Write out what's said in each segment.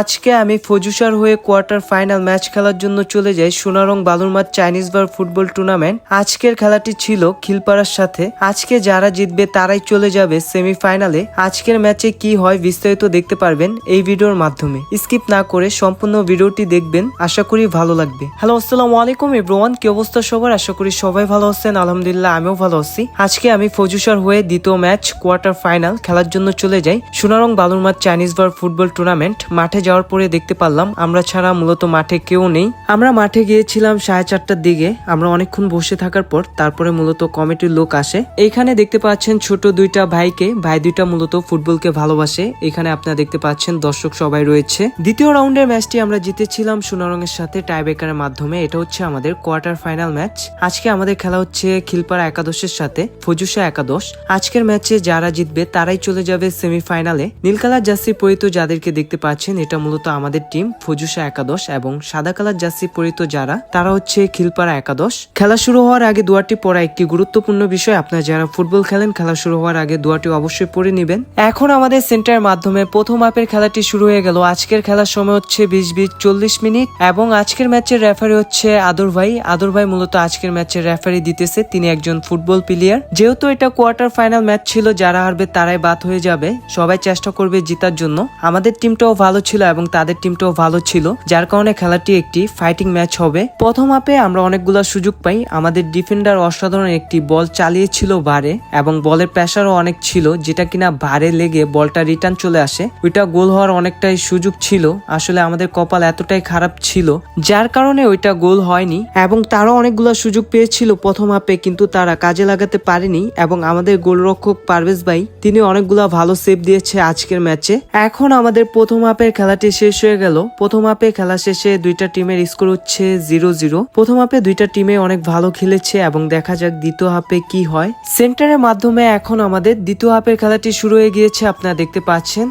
আজকে আমি ফজুসার হয়ে কোয়ার্টার ফাইনাল ম্যাচ খেলার জন্য চলে যাই সোনারং বালুরমাঠ চাইনিজ বার ফুটবল টুর্নামেন্ট। আজকের খেলাটি ছিল খিলপাড়ার সাথে। আজকে যারা জিতবে তারাই চলে যাবে সেমিফাইনালে। আজকের ম্যাচে কি হয় বিস্তারিত দেখতে পারবেন এই ভিডিওর মাধ্যমে। স্কিপ না করে সম্পূর্ণ ভিডিওটি দেখবেন। আশা করি ভালো লাগবে। হ্যালো, আসসালামু আলাইকুম এভরিওয়ান। কি অবস্থা সবার? আশা করি সবাই ভালো আছেন। আলহামদুলিল্লাহ, আমিও ভালো আছি। আজকে আমি ফজুসার হয়ে দ্বিতীয় ম্যাচ কোয়ার্টার ফাইনাল খেলার জন্য চলে যাই সোনারং বালুরমাঠ চাইনিজ বার ফুটবল টুর্নামেন্ট। মাঠে যাওয়ার পরে দেখতে পারলাম, আমরা ছাড়া মূলত মাঠে কেউ নেই। আমরা মাঠে গিয়েছিলাম সাড়ে চারটার দিকে। আমরা অনেকক্ষণ বসে থাকার পর তারপরে মূলত কমিটির লোক আসে। এইখানে দেখতে পাচ্ছেন ছোট দুইটা ভাইকে। ভাই দুইটা মূলত ফুটবলকে ভালোবাসে। এখানে আপনারা দেখতে পাচ্ছেন দর্শক সবাই রয়েছে। দ্বিতীয় রাউন্ডের ম্যাচটি আমরা জিতেছিলাম সোনারঙের সাথে টাইব্রেকারের মাধ্যমে। এটা হচ্ছে আমাদের কোয়ার্টার ফাইনাল ম্যাচ। আজকে আমাদের খেলা হচ্ছে খিলপাড়া একাদশের সাথে ফজুসা একাদশ। আজকের ম্যাচে যারা জিতবে তারাই চলে যাবে সেমিফাইনালে। নীলকালার জার্সি পরিত যাদেরকে দেখতে পাচ্ছেন, এটা মূলত আমাদের টিম ফজুসা একাদশ এবং সাদা কালার জার্সি পরিত যারা, তারা হচ্ছে খিলপাড়া একাদশ। খেলা শুরু হওয়ার আগে দুয়ারটি পড়া একটি গুরুত্বপূর্ণ বিষয়। আপনারা যারা ফুটবল খেলেন, খেলা শুরু হওয়ার আগে দুয়ারটি অবশ্যই পড়ে নেবেন। এখন আমাদের সেন্টারের মাধ্যমে প্রথম আপের খেলাটি শুরু হয়ে গেল। আজকের খেলার সময় হচ্ছে বিশ বিশ চল্লিশ মিনিট এবং আজকের ম্যাচের রেফারি হচ্ছে আদর ভাই। আদর ভাই মূলত আজকের ম্যাচের রেফারি দিতেছে। তিনি একজন ফুটবল প্লেয়ার যেহেতু এটা কোয়ার্টার ফাইনাল ম্যাচ ছিল, যারা হারবে তারাই বাদ হয়ে যাবে। সবাই চেষ্টা করবে জেতার জন্য। আমাদের টিমটাও ভালো ছিল। এবং তাদের টিমটাও ভালো ছিল, যার কারণে খেলাটি একটি ফাইটিং ম্যাচ হবে। প্রথম হাফে আমরা অনেকগুলো সুযোগ পাই। আমাদের ডিফেন্ডার অসাধারণ একটি বল চালিয়েছিল বারে এবং বলের প্রেশারও অনেক ছিল, যেটা কিনা বারে লেগে বলটা রিটার্ন চলে আসে। ওইটা গোল হওয়ার অনেকটাই সুযোগ ছিল। আসলে আমাদের কপাল এতটাই খারাপ ছিল, যার কারণে ওইটা গোল হয়নি এবং তারাও অনেকগুলো সুযোগ পেয়েছিল প্রথম হাফে কিন্তু তারা কাজে লাগাতে পারেনি এবং আমাদের গোলরক্ষক পারভেজ ভাই, তিনি অনেকগুলা ভালো সেভ দিয়েছে আজকের ম্যাচে এখন আমাদের প্রথম হাফের খেলাটি শেষ হয়ে গেল। প্রথম আপে খেলা শেষে দুইটা টিমের স্কোর হচ্ছে জিরো জিরো। প্রথম আপে দুইটা টিমে অনেক ভালো খেলেছে এবং দেখা যাক দ্বিতীয় হাফে কি হয়। সেন্টারের মাধ্যমে এখন আমাদের দ্বিতীয় হাফের খেলাটি শুরু হয়ে গিয়েছে। আপনারা দেখতে পাচ্ছেন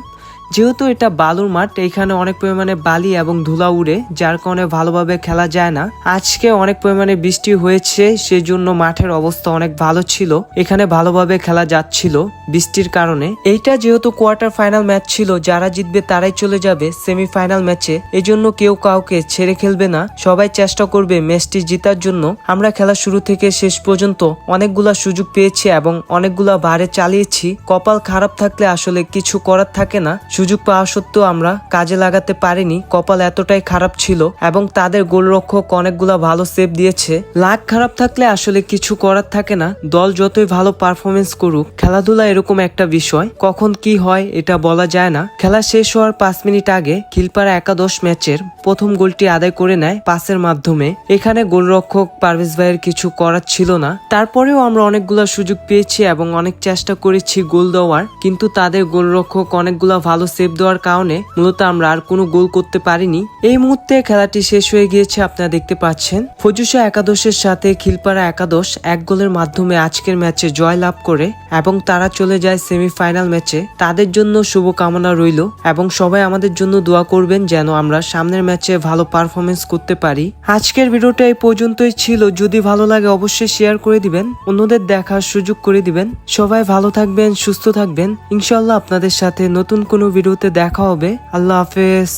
যেহেতু এটা বালুর মাঠ, এখানে অনেক পরিমাণে বালি এবং ধুলা উড়ে, যার কারণে ভালোভাবে খেলা যায় না। আজকে অনেক পরিমাণে বৃষ্টি হয়েছে, সেজন্য মাঠের অবস্থা অনেক ভালো ছিল। এখানে ভালোভাবে খেলা যাচ্ছিল বৃষ্টির কারণে। এইটা যেহেতু কোয়ার্টার ফাইনাল ম্যাচ ছিল, যারা জিতবে তারাই চলে যাবে সেমিফাইনাল ম্যাচে এজন্য কেউ কাউকে ছেড়ে খেলবে না। সবাই চেষ্টা করবে ম্যাচটি জেতার জন্য। আমরা খেলা শুরু থেকে শেষ পর্যন্ত অনেকগুলা সুযোগ পেয়েছি এবং অনেকগুলা বারে চালিয়েছি। কপাল খারাপ থাকলে আসলে কিছু করার থাকে না। সুযোগ পাওয়া সত্ত্বেও আমরা কাজে লাগাতে পারিনি। কপাল এতটাই খারাপ ছিল এবং তাদের গোলরক্ষক অনেকগুলা ভালো সেভ দিয়েছে। লাখ খারাপ থাকলে আসলে কিছু করার থাকে না। দল যতই ভালো পারফরমেন্স করুক, খেলাধুলা এরকম একটা বিষয়। কখন কি হয় এটা বলা যায় না। খেলা শেষ হওয়ার পাঁচ মিনিট আগে খিলপাড়া একাদশ ম্যাচের প্রথম গোলটি আদায় করে নেয় পাসের মাধ্যমে। এখানে গোলরক্ষক পারভেজ ভাইয়ের কিছু করার ছিল না। তারপরেও আমরা অনেকগুলা সুযোগ পেয়েছি এবং অনেক চেষ্টা করেছি গোল দেওয়ার। কিন্তু তাদের গোলরক্ষক অনেকগুলা ভালো সেভ দেওয়ার কারণে মূলত আমরা আর কোনো গোল করতে পারিনি। এই মুহূর্তে খেলাটি শেষ হয়ে গিয়েছে, আপনারা দেখতে পাচ্ছেন। ফজুসা একাদশের সাথে খিলপাড়া একাদশ এক গোলের মাধ্যমে আজকের ম্যাচে জয় লাভ করে এবং তারা চলে যায় সেমিফাইনাল ম্যাচে। তাদের জন্য শুভকামনা রইল এবং সবাই আমাদের জন্য দোয়া করবেন যেন আমরা সামনের ম্যাচে ভালো পারফরমেন্স করতে পারি। আজকের ভিডিওটা এই পর্যন্তই ছিল। যদি ভালো লাগে অবশ্যই শেয়ার করে দিবেন, অন্যদের দেখার সুযোগ করে দিবেন। সবাই ভালো থাকবেন, সুস্থ থাকবেন। ইনশাল্লাহ আপনাদের সাথে নতুন কোনো ভিডিওতে দেখা হবে। আল্লাহ হাফেজ।